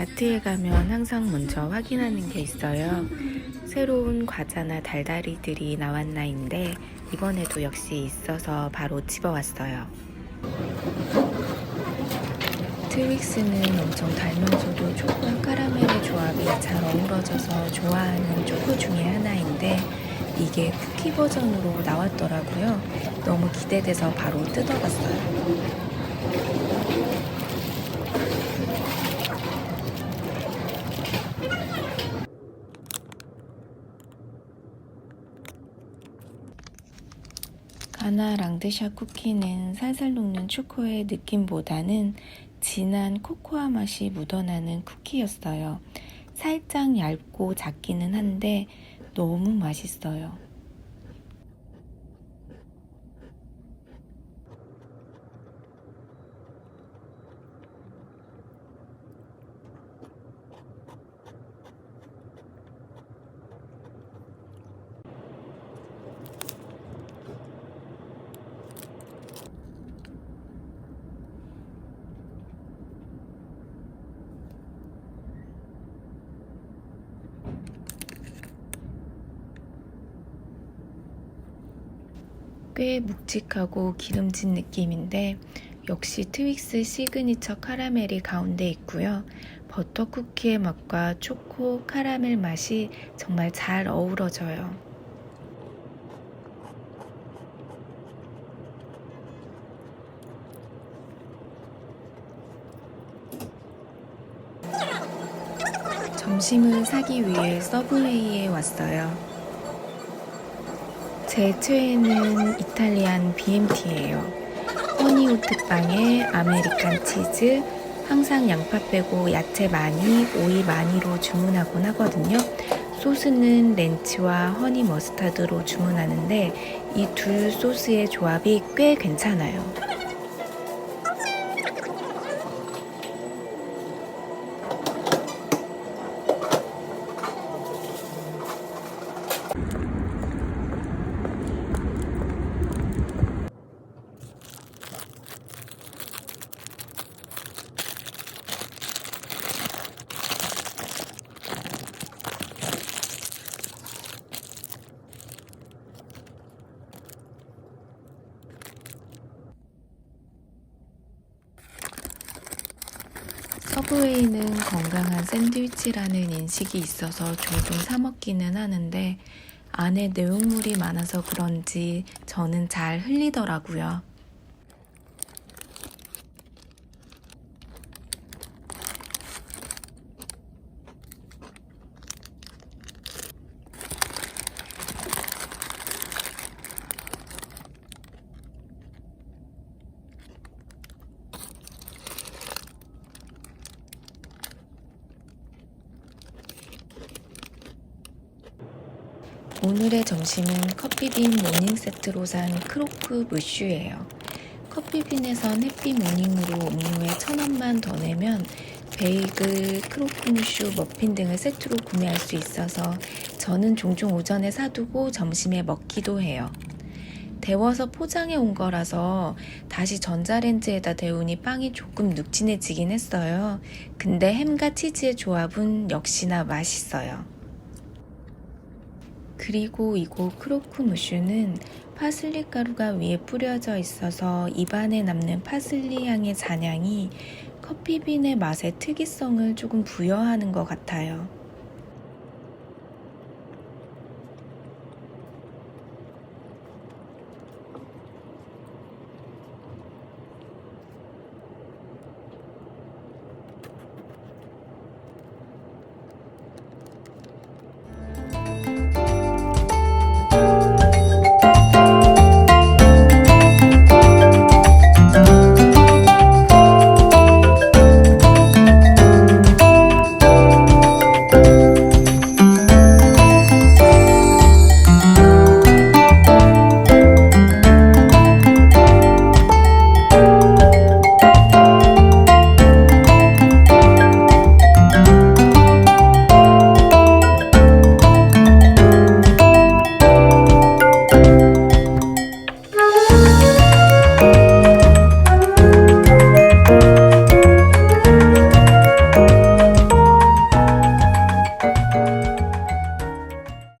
마트에 가면 항상 먼저 확인하는 게 있어요. 새로운 과자나 달달이들이 나왔나인데 이번에도 역시 있어서 바로 집어왔어요. 트윅스는 엄청 달면서도 초코와 카라멜의 조합이 잘 어우러져서 좋아하는 초코 중에 하나인데 이게 쿠키 버전으로 나왔더라고요. 너무 기대돼서 바로 뜯어봤어요. 가나 랑드샤 쿠키는 살살 녹는 초코의 느낌보다는 진한 코코아 맛이 묻어나는 쿠키였어요. 살짝 얇고 작기는 한데 너무 맛있어요. 꽤 묵직하고 기름진 느낌인데 역시 트윅스 시그니처 카라멜이 가운데 있고요. 버터 쿠키의 맛과 초코 카라멜 맛이 정말 잘 어우러져요. 점심을 사기 위해 서브웨이에 왔어요. 제 최애는 이탈리안 BMT예요. 허니오트 빵에 아메리칸 치즈, 항상 양파 빼고 야채 많이, 오이 많이로 주문하곤 하거든요. 소스는 렌치와 허니 머스타드로 주문하는데 이 둘 소스의 조합이 꽤 괜찮아요. 서브웨이는 건강한 샌드위치라는 인식이 있어서 종종 사 먹기는 하는데 안에 내용물이 많아서 그런지 저는 잘 흘리더라고요. 오늘의 점심은 커피빈 모닝 세트로 산 크로크 무슈예요. 커피빈에선 해피 모닝으로 음료에 천 원만 더 내면 베이글, 크로크 무슈, 머핀 등을 세트로 구매할 수 있어서 저는 종종 오전에 사두고 점심에 먹기도 해요. 데워서 포장해 온 거라서 다시 전자레인지에다 데우니 빵이 조금 눅진해지긴 했어요. 근데 햄과 치즈의 조합은 역시나 맛있어요. 그리고 이곳 크로크 무슈는 파슬리 가루가 위에 뿌려져 있어서 입안에 남는 파슬리 향의 잔향이 커피빈의 맛의 특이성을 조금 부여하는 것 같아요.